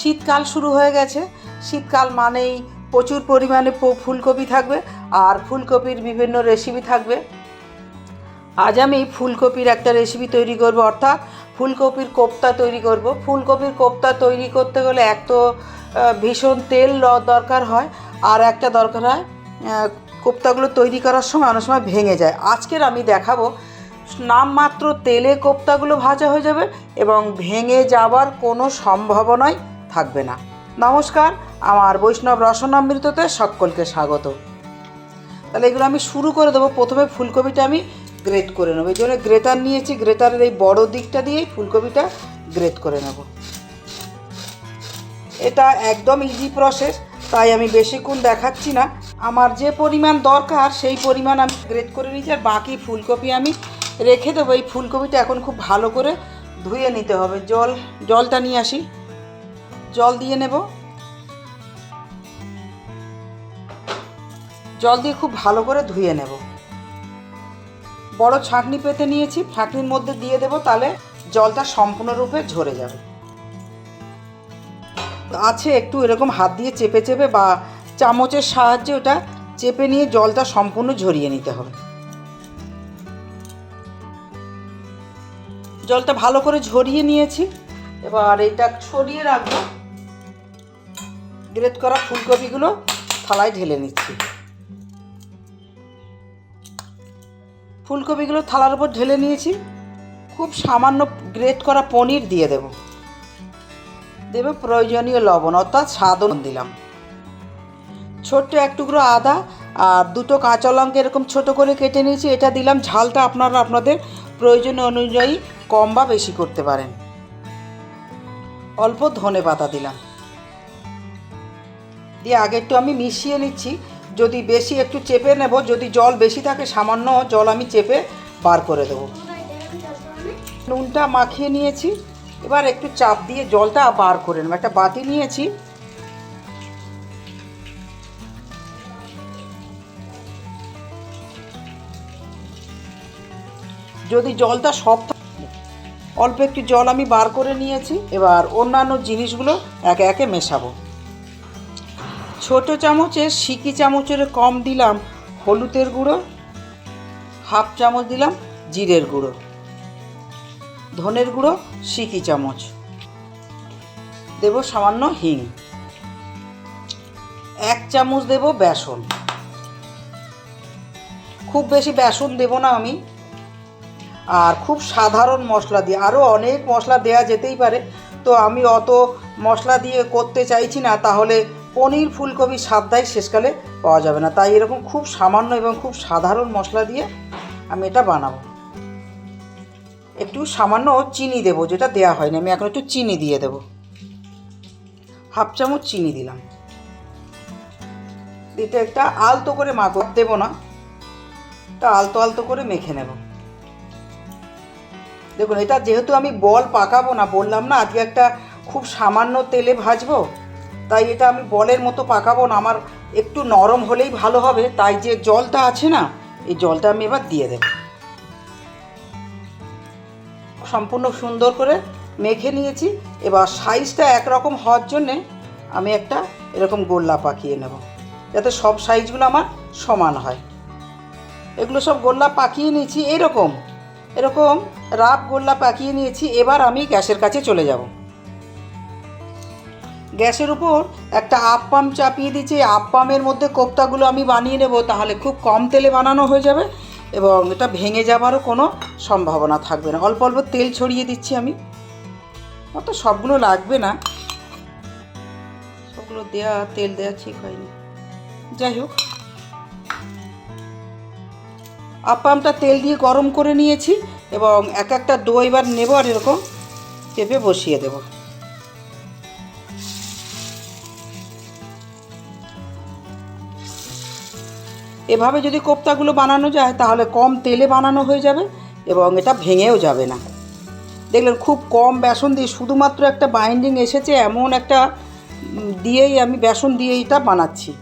শীতকাল শুরু হয়ে গেছে। শীতকাল মানেই প্রচুর পরিমাণে ফুলকপি থাকবে আর ফুলকপির বিভিন্ন রেসিপি থাকবে। আজ আমি ফুলকপির একটা রেসিপি তৈরি করব, অর্থাৎ ফুলকপির কোপ্তা তৈরি করব। ফুলকপির কোপ্তা তৈরি করতে গেলে এক তো ভীষণ তেল দরকার হয় আর একটা দরকার হয় কোপ্তাগুলো তৈরি করার সময় অনেক সময় ভেঙে যায়। আজকের আমি দেখাবো নামমাত্র তেলে কোপ্তাগুলো ভাজা হয়ে যাবে এবং ভেঙে যাওয়ার কোনো সম্ভাবনাই থাকবে না। নমস্কার, আমার বৈষ্ণব রসনামৃততে সকলকে স্বাগত। তাহলে এগুলো আমি শুরু করে দেবো। প্রথমে ফুলকপিটা আমি গ্রেট করে নেব। এই জন্য গ্রেটার নিয়েছি। গ্রেটারের এই বড় দিকটা দিয়েই ফুলকপিটা গ্রেট করে নেব। এটা একদম ইজি প্রসেস তাই আমি বেশিক্ষণ দেখাচ্ছি না। আমার যে পরিমাণ দরকার, সেই পরিমাণ আমি গ্রেট করে নিয়েছি। আর বাকি ফুলকপি আমি রেখে দেবো। এই ফুলকপিটা এখন খুব ভালো করে ধুয়ে নিতে হবে। জল, জলটা নিয়ে আসি। জল দিয়ে নেব। জল দিয়ে খুব ভালো করে ধুয়ে নেব। বড় ছাঁকনি পেতে নিয়েছি, ছাঁকনির মধ্যে দিয়ে দেব, তাহলে জলটা সম্পূর্ণরূপে ঝরে যাবে। আছে একটু এরকম হাত দিয়ে চেপে চেপে বা চামচের সাহায্যে ওটা চেপে নিয়ে জলটা সম্পূর্ণ ঝরিয়ে নিতে হবে। জলটা ভালো করে ঝরিয়ে নিয়েছি। এবার এটা ছড়িয়ে রাখব। গ্রেট করা ফুলকপিগুলো থালায় ঢেলে নিচ্ছি। ফুলকপিগুলো থালার উপর ঢেলে নিয়েছি। খুব সামান্য গ্রেট করা পনির দিয়ে দেব। দেবে প্রয়োজনীয় লবণ, অর্থাৎ স্বাদন দিলাম। ছোট্ট এক টুকরো আদা আর দুটো কাঁচা লঙ্কা এরকম ছোট করে কেটে নিয়েছি। এটা দিলাম, ঝালটা আপনারা আপনাদের প্রয়োজন অনুযায়ী কম বা বেশি করতে পারেন। অল্প ধনে পাতা দিলাম। দিয়ে আগে একটু আমি মিশিয়ে নিচ্ছি। যদি বেশি একটু চেপে নেব, যদি জল বেশি থাকে, সামান্য জল আমি চেপে বার করে দেবো। নুনটা মাখিয়ে নিয়েছি। এবার একটু চাপ দিয়ে জলটা বার করে নেব। একটা বাতি নিয়েছি। যদি জলটা সব অল্প একটু জল আমি বার করে নিয়েছি। এবার অন্যান্য জিনিসগুলো একে একে মেশাবো। ছোট চামচের, সিকি চামচের কম দিলাম হলুদের গুঁড়ো, হাফ চামচ দিলাম জিরের গুঁড়ো, ধনের গুঁড়ো, সিকি চামচ। দেব সামান্য হিং। এক চামচ দেব বেসন। খুব বেশি বেসন দেব না আমি। আর খুব সাধারণ মশলা দিয়ে আরও অনেক মশলা দেয়া যেতেই পারে। তো আমি অত মশলা দিয়ে করতে চাইছি না, তাহলে পনির ফুলকপি স্বাদটাই শেষকালে পাওয়া যাবে না। তাই এরকম খুব সামান্য এবং খুব সাধারণ মশলা দিয়ে আমি এটা বানাবো। একটু সামান্য চিনি দেবো, যেটা দেয়া হয়নি। আমি এখন একটু চিনি দিয়ে দেবো। হাফ চামচ চিনি দিলাম। এটা একটা আলতো করে মাখো। দেবো না। তা আলতো আলতো করে মেখে নেব। দেখুন, এটা যেহেতু আমি বল পাকাবো না, বললাম না, আজকে একটা খুব সামান্য তেলে ভাজবো তাই এটা আমি বলের মতো পাকাবো না। আমার একটু নরম হলেই ভালো হবে। তাই যে জলটা আছে না, এই জলটা আমি এবার দিয়ে দেব। সম্পূর্ণ সুন্দর করে মেখে নিয়েছি। এবার সাইজটা একরকম হওয়ার জন্যে আমি একটা এরকম গোল্লা পাকিয়ে নেব। যাতে সব সাইজগুলো আমার সমান হয়। এগুলো সব গোল্লা পাকিয়ে নিয়েছি। এরকম এরকম রাফ গোল্লা পাকিয়ে নিয়েছি। এবার আমি গ্যাসের কাছে চলে যাব। গ্যাসের উপর একটা আপ্পাম চাপিয়ে দিচ্ছি আপ্পামের মধ্যে কোপ্তাগুলো আমি বানিয়ে নেব, তাহলে খুব কম তেলে বানানো হয়ে যাবে এবং এটা ভেঙে যাবারও কোনো সম্ভাবনা থাকবে না। অল্প অল্প তেল ছড়িয়ে দিচ্ছি আমি। অত সবগুলো লাগবে না। সবগুলো দেয়া, তেল দেওয়া ঠিক হয়নি। যাই হোক। আপ্পামটা তেল দিয়ে গরম করে নিয়েছি এবং এক একটা ডো এবার নেব আর এরকম চেপে বসিয়ে দেব। এভাবে যদি কোপ্তাগুলো বানানো যায়, তাহলে কম তেলে বানানো হয়ে যাবে এবং এটা ভেঙেও যাবে না। দেখলেন খুব কম বেসন দিয়ে শুধুমাত্র একটা বাইন্ডিং এসেছে, এমন একটা দিয়েই আমি বেসন দিয়ে এটা বানাচ্ছি।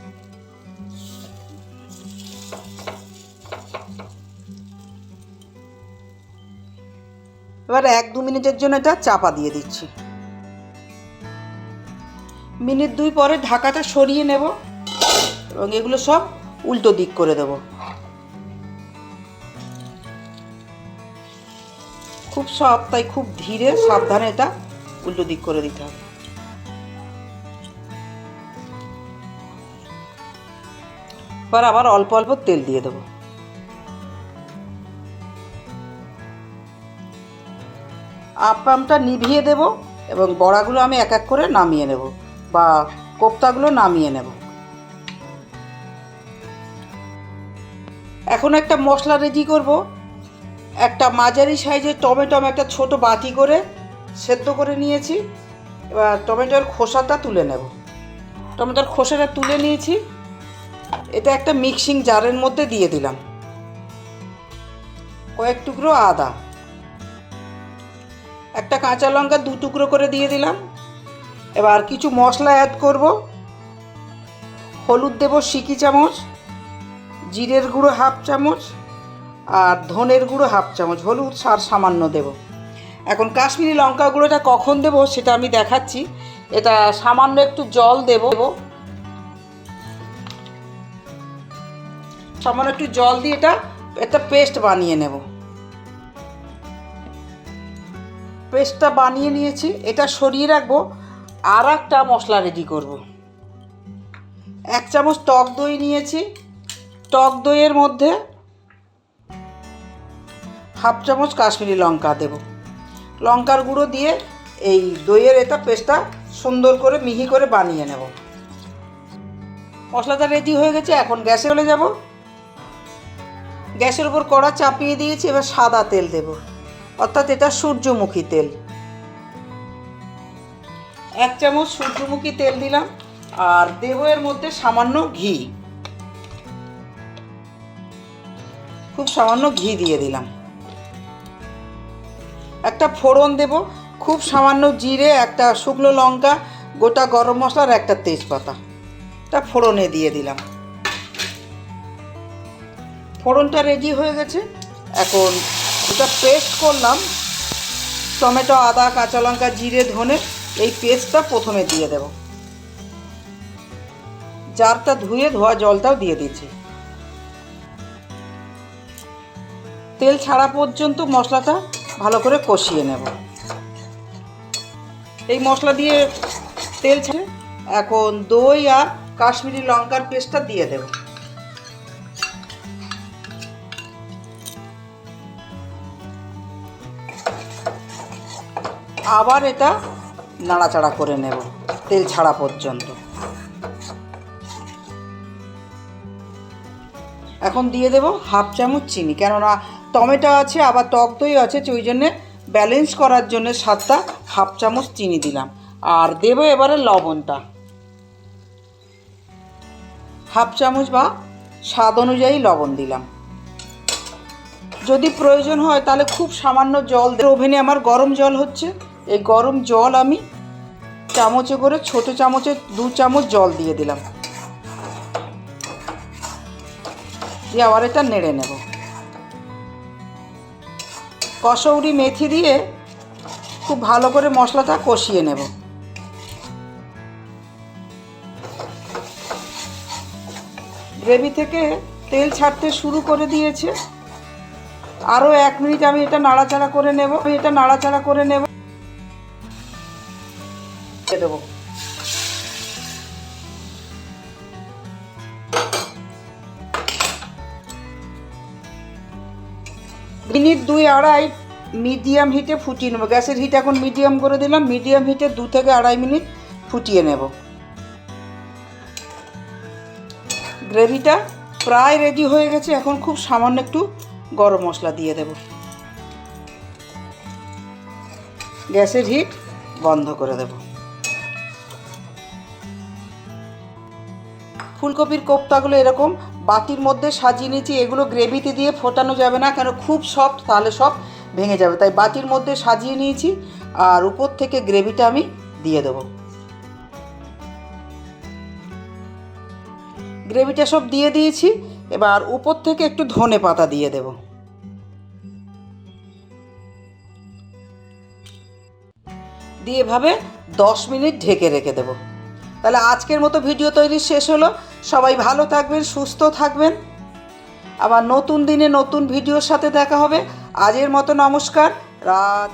এবার এক দু মিনিটের জন্য এটা চাপা দিয়ে দিচ্ছি। মিনিট দুই পরে ঢাকাটা সরিয়ে নেব এবং এগুলো সব উল্টো দিক করে দেব। খুব সব, তাই খুব ধীরে, সাবধানে এটা উল্টো দিক করে দিতে হবে। এবার আবার অল্প অল্প তেল দিয়ে দেবো। আপামটা নিভিয়ে দেব এবং বড়াগুলো আমি এক এক করে নামিয়ে নেব বা কোপ্তাগুলো নামিয়ে নেব। এখন একটা মশলা রেডি করব। একটা মাঝারি সাইজের টমেটো আমি একটা ছোট বাটি করে সেদ্ধ করে নিয়েছি। এবার টমেটোর খোসাটা তুলে নেব। টমেটোর খোসাটা তুলে নিয়েছি। এটা একটা মিক্সিং জারের মধ্যে দিয়ে দিলাম। কয়েক টুকরো আদা। একটা কাঁচা লঙ্কা দু টুকরো করে দিয়ে দিলাম। এবার কিছু মশলা অ্যাড করব। হলুদ দেব সিকি চামচ। জিরের গুঁড়ো হাফ চামচ আর ধনের গুঁড়ো হাফ চামচ, হলুদ সার সামান্য দেব। এখন কাশ্মীরি লঙ্কা গুঁড়োটা কখন দেব সেটা আমি দেখাচ্ছি। এটা সামান্য একটু জল দেব। সামান্য একটু জল দিয়ে এটা একটা পেস্ট বানিয়ে নেব। পেস্টটা বানিয়ে নিয়েছি, এটা সরিয়ে রাখব আর একটা মশলা রেডি করব। এক চামচ টক দই নিয়েছি টক দইয়ের মধ্যে হাফ চামচ কাশ্মীরি লঙ্কা দেব। লঙ্কার গুঁড়ো দিয়ে এই দইয়ের এটা পেস্টটা সুন্দর করে মিহি করে বানিয়ে নেব। মশলাটা রেডি হয়ে গেছে, এখন গ্যাসে চলে যাব। গ্যাসের উপর কড়া চাপিয়ে দিয়েছি, এবার সাদা তেল দেব। অর্থাৎ এটা সূর্যমুখী তেল। এক চামচ সূর্যমুখী তেল দিলাম, আর দেব এর মধ্যে সামান্য ঘি। খুব সামান্য ঘি দিয়ে দিলাম। একটা ফোড়ন দেব, খুব সামান্য জিরে, একটা শুকনো লঙ্কা, গোটা গরম মশলার একটা তেজপাতা। এটা ফোড়নে দিয়ে দিলাম। ফোড়নটা রেডি হয়ে গেছে। এখন এটা পেস্ট করলাম। টমেটো, আদা, কাঁচা লঙ্কা, জিরে, ধনে, এই পেস্টটা প্রথমে দিয়ে দেব। জারটা ধুয়ে ধোয়া জলটাও দিয়ে দিচ্ছি। তেল ছাড়া পর্যন্ত মশলাটা ভালো করে কষিয়ে নেব। এই মশলা দিয়ে তেল ছেড়ে এখন দই আর কাশ্মীরি লঙ্কার পেস্টটা দিয়ে দেবো। আবার এটা নাড়াচাড়া করে নেব তেল ছাড়া পর্যন্ত। এখন দিয়ে দেব হাফ চামচ চিনি, কেননা টমেটো আছে, আবার টক দই আছে ওই জন্যে ব্যালেন্স করার জন্য স্বাদটা হাফ চামচ চিনি দিলাম। আর দেব এবারে লবণটা। হাফ চামচ বা স্বাদ অনুযায়ী লবণ দিলাম। যদি প্রয়োজন হয় তাহলে খুব সামান্য জল ওভেনে আমার গরম জল হচ্ছে, এই গরম জল আমি চামচে করে, ছোট চামচে, দু চামচ জল দিয়ে দিলাম। দিয়ে আবার এটা নেড়ে নেব। কসৌরি মেথি দিয়ে খুব ভালো করে মশলাটা কষিয়ে নেব। গ্রেভি থেকে তেল ছাড়তে শুরু করে দিয়েছে। আরও এক মিনিট আমি এটা নাড়াচাড়া করে নেব। এটা নাড়াচাড়া করে নেব। দেবো। মিনিট দুই আড়াই মিডিয়াম হিটে ফুটিয়ে নেব। গ্যাসের হিট এখন মিডিয়াম করে দিলাম, মিডিয়াম হিটে দু থেকে আড়াই মিনিট ফুটিয়ে নেব। গ্রেভিটা প্রায় রেডি হয়ে গেছে, এখন খুব সামান্য একটু গরম মশলা দিয়ে দেব। গ্যাসের হিট বন্ধ করে দেব। ফুলকপির কোপ্তাগুলো এরকম বাটির মধ্যে সাজিয়ে নিয়েছি, এগুলো গ্রেভিতে দিয়ে ফোটানো যাবে না, কেন খুব সফট তাহলে সব ভেঙে যাবে। তাই বাটির মধ্যে সাজিয়ে নিয়েছি আর উপর থেকে গ্রেভিটা আমি দিয়ে দেবো। গ্রেভিটা সব দিয়ে দিয়েছি, এবার উপর থেকে একটু ধনে পাতা দিয়ে দেব। দিয়ে এভাবে দশ মিনিট ঢেকে রেখে দেব। তাহলে আজকের মতো ভিডিও তৈরি শেষ হলো। সবাই ভালো থাকবেন, সুস্থ থাকবেন। আবার নতুন দিনে নতুন ভিডিওর সাথে দেখা হবে। আজের মতো নমস্কার রাত